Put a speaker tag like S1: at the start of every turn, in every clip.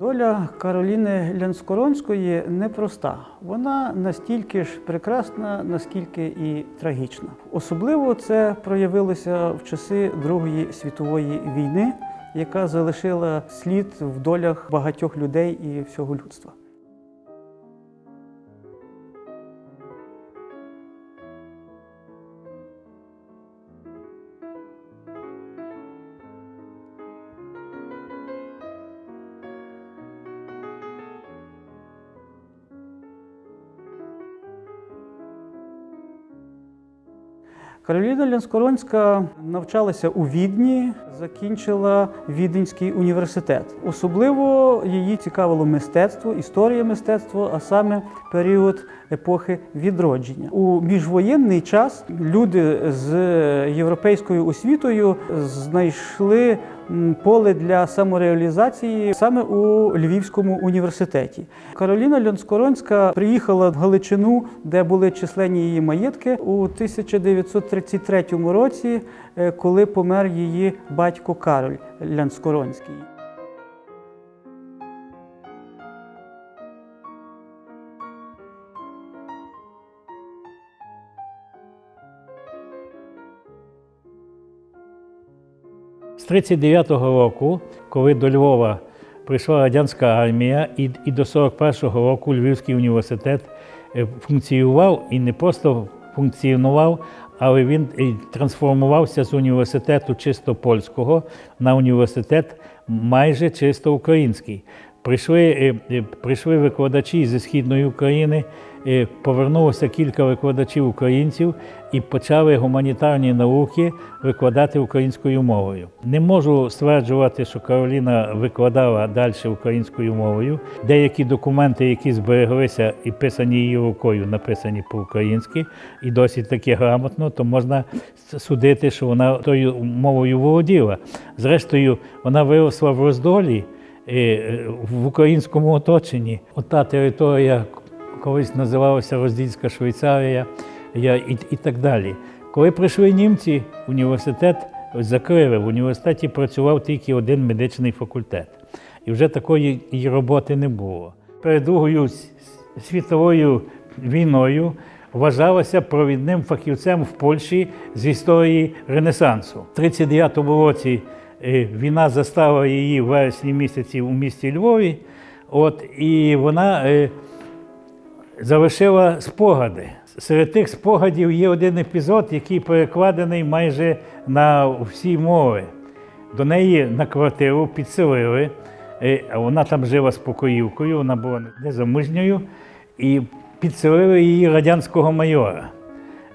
S1: Доля Кароліни Лянскоронської непроста. Вона настільки ж прекрасна, наскільки і трагічна. Особливо це проявилося в часи Другої світової війни, яка залишила слід в долях багатьох людей і всього людства. Кароліна Лянскоронська навчалася у Відні, закінчила Віденський університет. Особливо її цікавило мистецтво, історія мистецтва, а саме період епохи відродження. У міжвоєнний час люди з європейською освітою знайшли поле для самореалізації саме у Львівському університеті. Кароліна Льонскоронська приїхала в Галичину, де були численні її маєтки у 1933 році, е, коли помер її батько Кароль Лянскоронський.
S2: З 39-го року, коли до Львова прийшла радянська армія, і, і до 41-го року Львівський університет е, функціював і не просто функціонував, але він і трансформувався з університету чисто польського на університет майже чисто український. Прийшли, е, е, прийшли викладачі зі східної України, е, повернулося кілька викладачів українців і почали гуманітарні науки викладати українською мовою. Не можу стверджувати, що Кароліна викладала далі українською мовою. Деякі документи, які збереглися і писані її рукою, написані по-українськи, і досить таки грамотно, то можна судити, що вона тою мовою володіла. Зрештою, вона виросла в роздолі е, в українському оточенні. Ота територія колись називалася Роздільська Швейцарія і, і так далі. Коли прийшли німці, університет закрили. В університеті працював тільки один медичний факультет. І вже такої і роботи не було. Перед Другою світовою війною вважалася провідним фахівцем в Польщі з історії Ренесансу. У 39-му році війна застала її в вересні місяці у місті Львові. От, і вона е, залишила спогади. Серед тих спогадів є один епізод, який перекладений майже на всі мови. До неї на квартиру підселили. е, Вона там жила з покоївкою, вона була незамужньою, і підселили її радянського майора.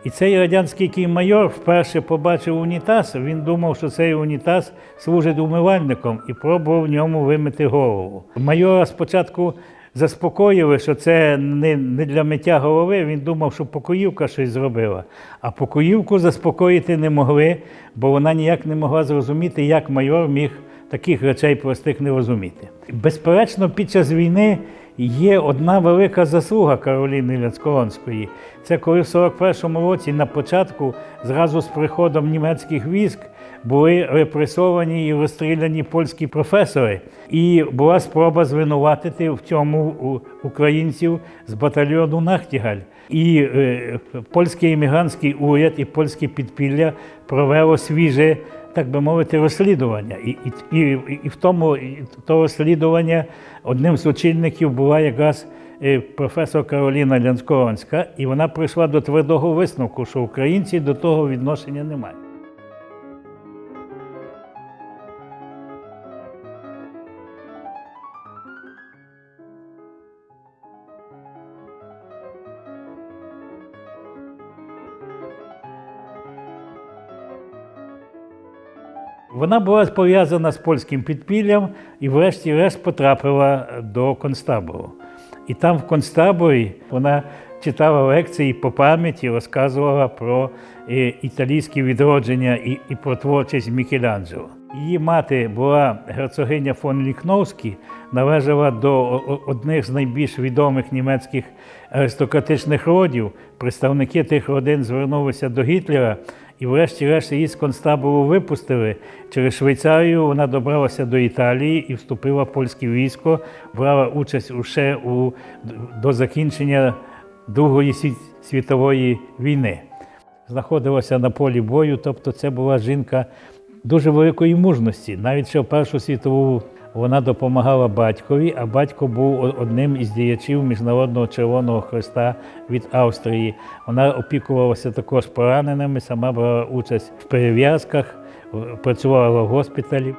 S2: І цей радянський майор вперше побачив унітаз. Він думав, що цей унітаз служить умивальником і пробував в ньому вимити голову. Майора спочатку заспокоїли, що це не для миття голови. Він думав, що покоївка щось зробила. А покоївку заспокоїти не могли, бо вона ніяк не могла зрозуміти, як майор міг таких речей простих не розуміти. Безперечно, під час війни є одна велика заслуга Кароліни Ляцкоронської. Це коли в 41-му році на початку, зразу з приходом німецьких військ, були репресовані і розстріляні польські професори. І була спроба звинуватити в цьому українців з батальйону Нахтігаль. І е, польський іммігрантський уряд і польське підпілля провело свіже так би мовити, розслідування. І, і, і, і в тому і то розслідування одним з очільників була якраз е, професор Кароліна Лянскованська, і вона прийшла до твердого висновку, що українці до того відношення не мають. Вона була пов'язана з польським підпіллям і, врешті-решт, потрапила до концтабору. І там, в концтаборі, вона читала лекції по пам'яті, розказувала про е, італійське відродження і, і про творчість Мікеланджело. Її мати була герцогиня фон Ліхновський, належала до одних з найбільш відомих німецьких аристократичних родів. Представники тих родин звернулися до Гітлера І врешті-решт її з концтабору випустили. Через Швейцарію вона добралася до Італії і вступила в польське військо, брала участь уже у, до закінчення Другої світової війни. Знаходилася на полі бою, тобто це була жінка дуже великої мужності. Навіть ще в Першу світову вона допомагала батькові, а батько був одним із діячів Міжнародного Червоного Христа від Австрії. Вона опікувалася також пораненими, сама брала участь в перев'язках, працювала в госпіталі.